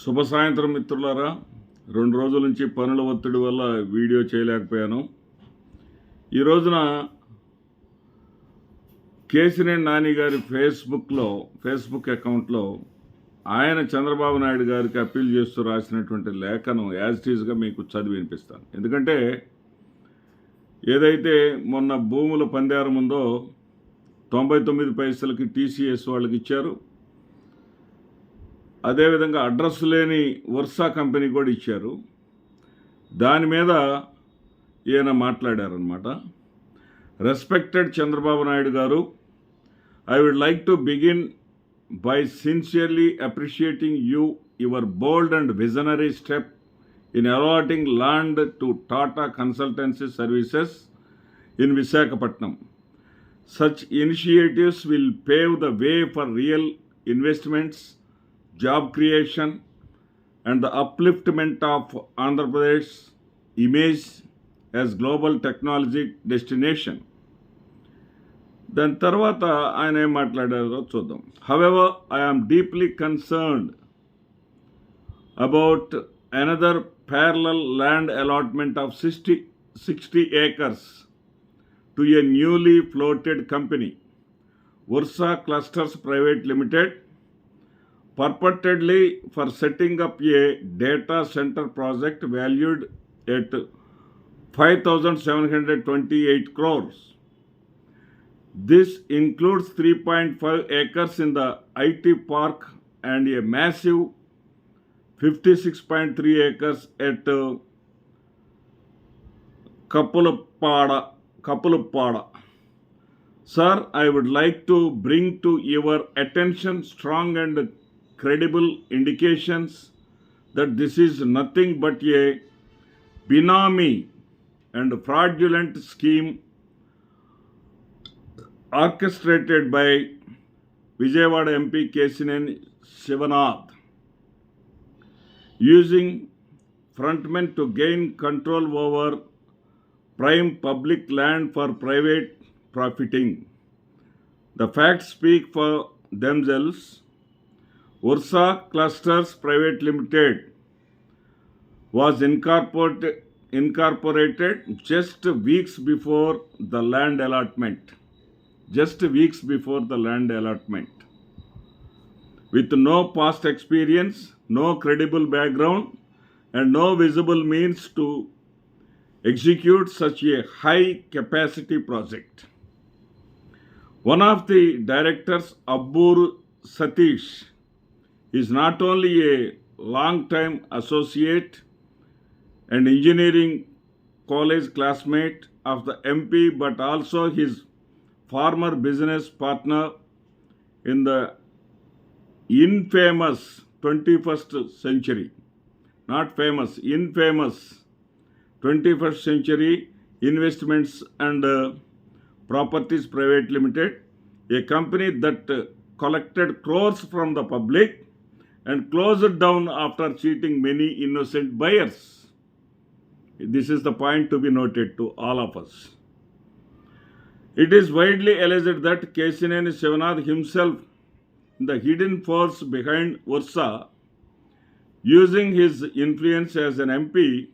శుభ సాయంత్రం మిత్రులారా. రెండు రోజుల నుంచి పనుల ఒత్తిడి వల్ల వీడియో చేయలేకపోయాను. ఈ రోజున కేసినేని నాని గారి ఫేస్బుక్లో ఫేస్బుక్ అకౌంట్లో ఆయన చంద్రబాబు నాయుడు గారికి అప్పీల్ చేస్తూ రాసినటువంటి లేఖను యాజ్ టీజ్గా మీకు చదివి వినిపిస్తాను. ఎందుకంటే ఏదైతే మొన్న భూముల పందేరం ఉందో తొంభై తొమ్మిది పైసలకి టీసీఎస్ వాళ్ళకి ఇచ్చారు. అదేవిధంగా అడ్రస్ లేని వర్సా కంపెనీ కూడా ఇచ్చారు. దాని మీద ఈయన మాట్లాడారనమాట respected Chandrababu Naidu garu I would like to begin by sincerely appreciating you your bold and visionary step in allotting land to Tata consultancy services in Visakhapatnam such initiatives will pave the way for real investments job creation, and the upliftment of Andhra Pradesh image as global technology destination. దాని తర్వాత ఆయన ఏం మాట్లాడారో చూద్దాం however I'm deeply concerned about another parallel land allotment of sixty sixty acres to a newly floated company, Ursa Clusters Private Limited, purportedly for setting up a data center project valued at 5,728 crores. This includes 3.5 acres in the IT park and a massive 56.3 acres at uh, Kapulapada. Kapulapada. Sir, I would like to bring to your attention strong and credible indications that this is nothing but a benami and fraudulent scheme orchestrated by Vijayawada MP Kesinen Shivanath using frontmen to gain control over prime public land for private profiting. The facts speak for themselves. Ursa Clusters Private Limited was incorporated, incorporated just weeks before the land allotment. Just weeks before the land allotment. With no past experience, no credible background, and no visible means to execute such a high capacity project. One of the directors, Abbur Satish, is not only a long time associate and engineering college classmate of the MP but also his former business partner in the infamous 21st century. Not famous, infamous 21st Century Investments and uh, Properties Private Limited, a company that uh, collected crores from the public and closed down after cheating many innocent buyers. This is the point to be noted to all of us. It is widely alleged that Kesineni Shivanath himself, the hidden force behind Ursa, using his influence as an MP,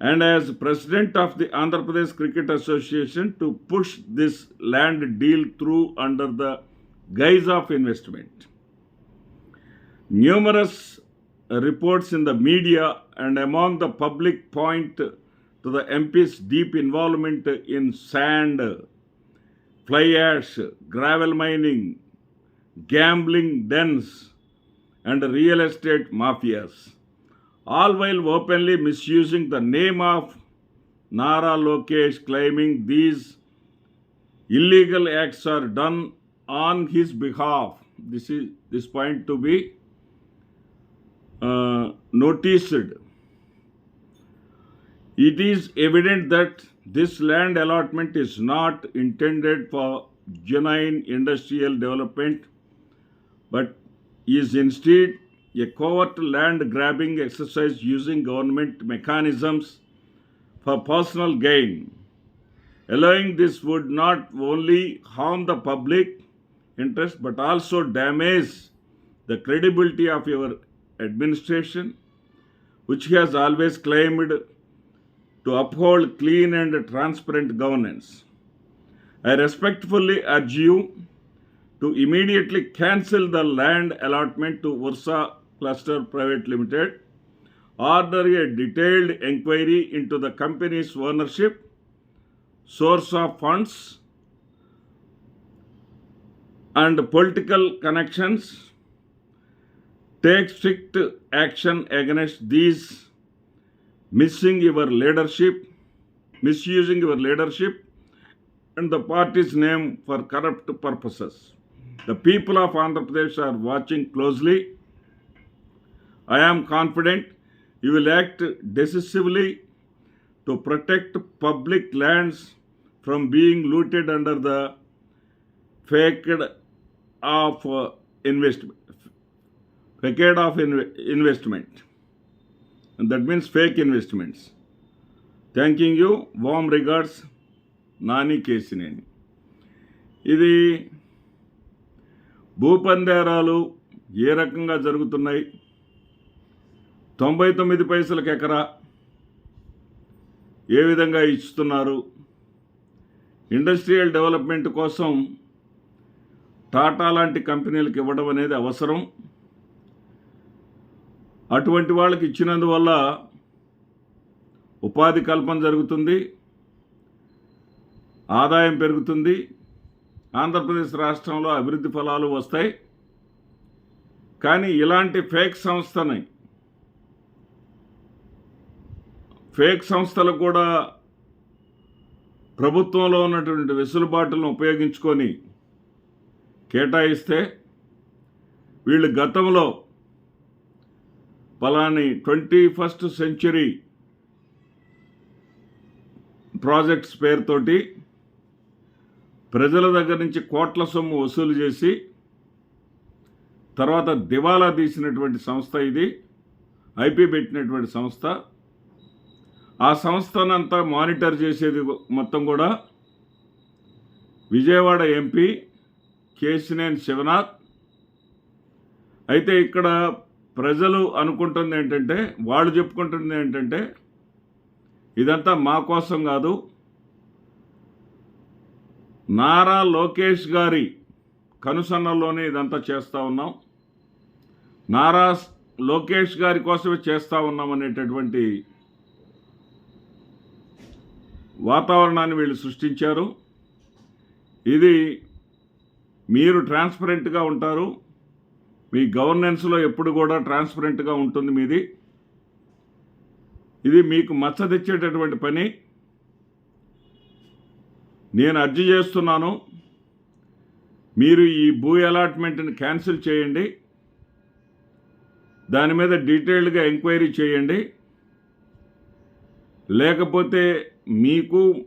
and as president of the Andhra Pradesh Cricket Association to push this land deal through under the guise of investment. Numerous reports in the media and among the public point to the MP's deep involvement in sand, fly ash, gravel mining, gambling dens, and real estate mafias all while openly misusing the name of Nara Lokesh, claiming these illegal acts are done on his behalf. This is this point to be Uh, noticed. It is evident that this land allotment is not intended for genuine industrial development, but is instead a covert land grabbing exercise using government mechanisms for personal gain. Allowing this would not only harm the public interest but also damage the credibility of your administration, which has always claimed to uphold clean and transparent governance. I respectfully urge you to immediately cancel the land allotment to Ursa Cluster Private Limited, order a detailed inquiry into the company's ownership, source of funds, and political connections, take strict action against these missing your leadership, misusing your leadership and the party's name for corrupt purposes. The people of Andhra Pradesh are watching closely. I am confident you will act decisively to protect public lands from being looted under the facade of investment. Facade of investment that means fake investments thanking you warm regards Nani Kesineni ఇది భూపందేరాలు ఏ రకంగా జరుగుతున్నాయి? తొంభై తొమ్మిది పైసలకు ఎకరా ఏ విధంగా ఇస్తున్నారు? ఇండస్ట్రియల్ డెవలప్మెంట్ కోసం టాటా లాంటి కంపెనీలకు ఇవ్వడం అనేది అవసరం. అటువంటి వాళ్ళకి ఇచ్చినందువల్ల ఉపాధి కల్పన జరుగుతుంది ఆదాయం పెరుగుతుంది ఆంధ్రప్రదేశ్ రాష్ట్రంలో అభివృద్ధి ఫలాలు వస్తాయి. కానీ ఇలాంటి ఫేక్ సంస్థని ఫేక్ సంస్థలు కూడా ప్రభుత్వంలో ఉన్నటువంటి వెసులుబాటులను ఉపయోగించుకొని కేటాయిస్తే వీళ్ళు గతంలో పలాని ట్వంటీ ఫస్ట్ సెంచరీ ప్రాజెక్ట్స్ పేరుతోటి ప్రజల దగ్గర నుంచి కోట్ల సొమ్ము వసూలు చేసి తర్వాత దివాలా తీసినటువంటి సంస్థ ఇది ఐపీ పెట్టినటువంటి సంస్థ. ఆ సంస్థనంతా మానిటర్ చేసేది మొత్తం కూడా విజయవాడ ఎంపీ కేసినేని శివనాథ్. అయితే ఇక్కడ ప్రజలు అనుకుంటుంది ఏంటంటే వాళ్ళు చెప్పుకుంటుంది ఏంటంటే ఇదంతా మా కోసం కాదు. నారా లోకేష్ గారి కనుసన్నల్లోనే ఇదంతా చేస్తూ ఉన్నాం. నారా లోకేష్ గారి కోసమే చేస్తూ ఉన్నాం అనేటటువంటి వాతావరణాన్ని వీళ్ళు సృష్టించారు. ఇది మీరు ట్రాన్స్పరెంట్గా ఉంటారు. మీ గవర్నెన్స్లో ఎప్పుడు కూడా ట్రాన్స్పరెంట్గా ఉంటుంది మీది. ఇది మీకు మచ్చ తెచ్చేటటువంటి పని. నేను అర్జీ చేస్తున్నాను. మీరు ఈ భూ అలాట్మెంట్ని క్యాన్సిల్ చేయండి. దాని మీద డీటెయిల్డ్గా ఎంక్వైరీ చేయండి. లేకపోతే మీకు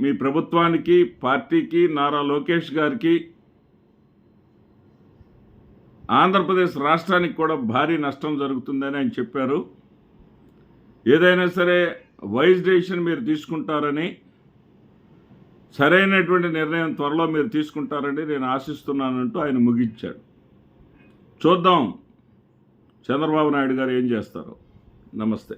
మీ ప్రభుత్వానికి పార్టీకి నారా లోకేష్ గారికి ఆంధ్రప్రదేశ్ రాష్ట్రానికి కూడా భారీ నష్టం జరుగుతుందని ఆయన చెప్పారు. ఏదైనా సరే వైజ్ డెసిషన్ మీరు తీసుకుంటారని సరైనటువంటి నిర్ణయం త్వరలో మీరు తీసుకుంటారని నేను ఆశిస్తున్నానంటూ ఆయన ముగించాడు. చూద్దాం. చంద్రబాబు నాయుడు గారు ఏం చేస్తారు? నమస్తే.